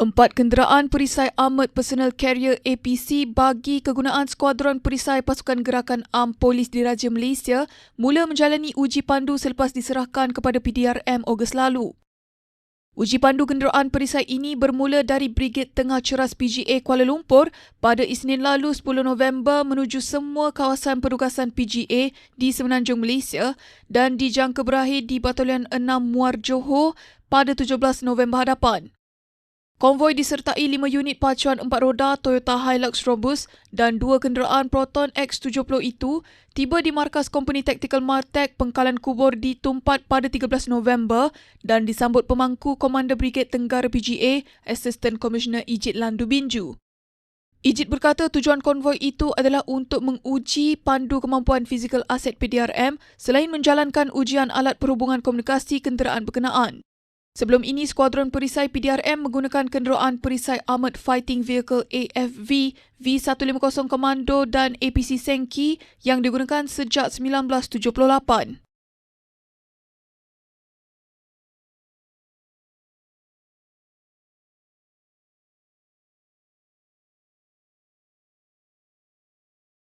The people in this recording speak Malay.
Empat kenderaan perisai Armored Personal Carrier APC bagi kegunaan Skuadron Perisai Pasukan Gerakan Am Polis Diraja Malaysia mula menjalani uji pandu selepas diserahkan kepada PDRM Ogos lalu. Uji pandu kenderaan perisai ini bermula dari Brigade Tengah Ceras PGA Kuala Lumpur pada Isnin lalu 10 November menuju semua kawasan perugasan PGA di Semenanjung Malaysia dan dijangka berakhir di Batalion 6 Muar Johor pada 17 November hadapan. Konvoi disertai lima unit pacuan empat roda Toyota Hilux Robus dan dua kenderaan Proton X70 itu tiba di markas Kompeni Taktikal Martek Pengkalan Kubur di Tumpat pada 13 November dan disambut pemangku Komander Brigade Tenggara PGA Assistant Commissioner Ijit Landu Binju. Ijit berkata tujuan konvoi itu adalah untuk menguji pandu kemampuan fizikal aset PDRM selain menjalankan ujian alat perhubungan komunikasi kenderaan berkenaan. Sebelum ini, Skuadron Perisai PDRM menggunakan kenderaan Perisai Armored Fighting Vehicle AFV V150 Komando dan APC Senki yang digunakan sejak 1978.